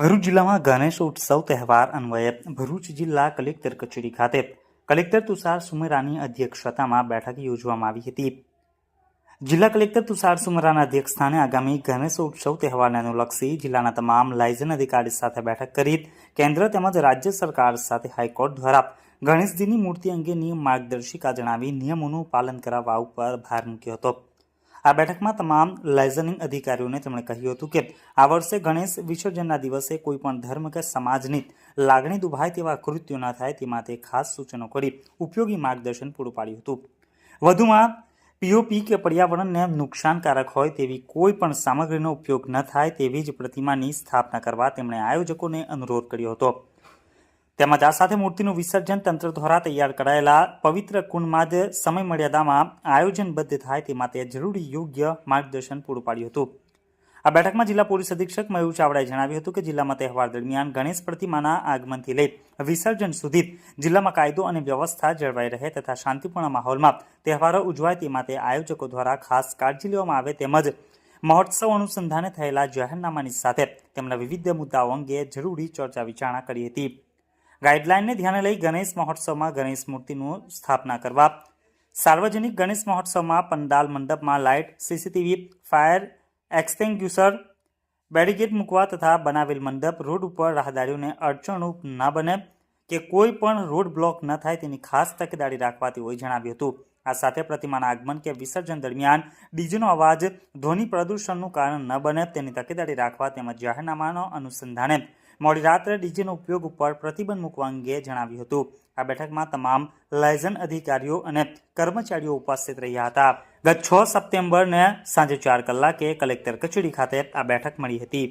ભરૂચ જિલ્લામાં ગણેશ ઉત્સવ તહેવાર અન્વયે ભરૂચ જિલ્લા કલેક્ટર કચેરી ખાતે કલેક્ટર તુષાર સુમેરાની અધ્યક્ષતામાં બેઠક યોજવામાં આવી હતી. જિલ્લા કલેક્ટર તુષાર સુમેરાના અધ્યક્ષસ્થાને આગામી ગણેશ ઉત્સવ તહેવારને અનુલક્ષી જિલ્લાના તમામ લાયઝન અધિકારી સાથે બેઠક કરી કેન્દ્ર તેમજ રાજ્ય સરકાર સાથે હાઈકોર્ટ દ્વારા ગણેશજીની મૂર્તિ અંગેની માર્ગદર્શિકા જણાવી નિયમોનું પાલન કરાવવા ઉપર ભાર મૂક્યો હતો. આ બેઠકમાં તમામ લાઇઝનિંગ અધિકારીઓને તેમણે કહ્યું હતું કે આ વર્ષે ગણેશ વિસર્જનના દિવસે કોઈપણ ધર્મ કે સમાજની લાગણી દુભાય તેવા કૃત્યો ન થાય તે માટે ખાસ સૂચનો કરી ઉપયોગી માર્ગદર્શન પૂરું પાડ્યું હતું. વધુમાં પીઓપી કે પર્યાવરણને નુકસાનકારક હોય તેવી કોઈ પણ સામગ્રીનો ઉપયોગ ન થાય તેવી જ પ્રતિમાની સ્થાપના કરવા તેમણે આયોજકોને અનુરોધ કર્યો હતો. તેમજ આ સાથે મૂર્તિનું વિસર્જન તંત્ર દ્વારા તૈયાર કરાયેલા પવિત્ર કુંડમાં જ સમય મર્યાદામાં આયોજનબદ્ધ થાય તે માટે જરૂરી યોગ્ય માર્ગદર્શન પૂરું પાડ્યું હતું. આ બેઠકમાં જિલ્લા પોલીસ અધિક્ષક મયુર ચાવડાએ જણાવ્યું હતું કે જિલ્લામાં તહેવાર દરમિયાન ગણેશ પ્રતિમાના આગમનથી લઈ વિસર્જન સુધી જિલ્લામાં કાયદો અને વ્યવસ્થા જળવાઈ રહે તથા શાંતિપૂર્ણ માહોલમાં તહેવારો ઉજવાય તે માટે આયોજકો દ્વારા ખાસ કાળજી લેવામાં આવે તેમજ મહોત્સવ અનુસંધાને થયેલા જાહેરનામાની સાથે તેમના વિવિધ મુદ્દાઓ અંગે જરૂરી ચર્ચા વિચારણા કરી હતી. ગાઈડલાઇનને ધ્યાને લઈ ગણેશ મહોત્સવમાં ગણેશ મૂર્તિનું સ્થાપના કરવા. સાર્વજનિક ગણેશ મહોત્સવમાં pandal મંડપમાં light, CCTV, fire extinguisher barricade મૂકવા તથા બનાવેલ મંડપ, રોડ ઉપર રાહદારીઓને અડચણરૂપ ન બને કે કોઈ પણ રોડ બ્લોક ન થાય તેની ખાસ તકેદારી રાખવા તેઓએ જણાવ્યું હતું. આ સાથે પ્રતિમાના આગમન કે વિસર્જન દરમિયાન ડીજેનો અવાજ, ધ્વનિ પ્રદૂષણનું કારણ ન બને તેની તકેદારી રાખવા તેમજ જાહેરનામાનો અનુસંધાને મોડી રાત્રે ડીજેનો ઉપયોગ ઉપર પ્રતિબંધ મૂકવા અંગે જણાવ્યું હતું. આ બેઠકમાં તમામ લાયઝન અધિકારીઓ અને કર્મચારીઓ ઉપસ્થિત રહ્યા હતા. ગત છ સપ્ટેમ્બરને સાંજે ચાર કલાકે કલેક્ટર કચેરી ખાતે આ બેઠક મળી હતી.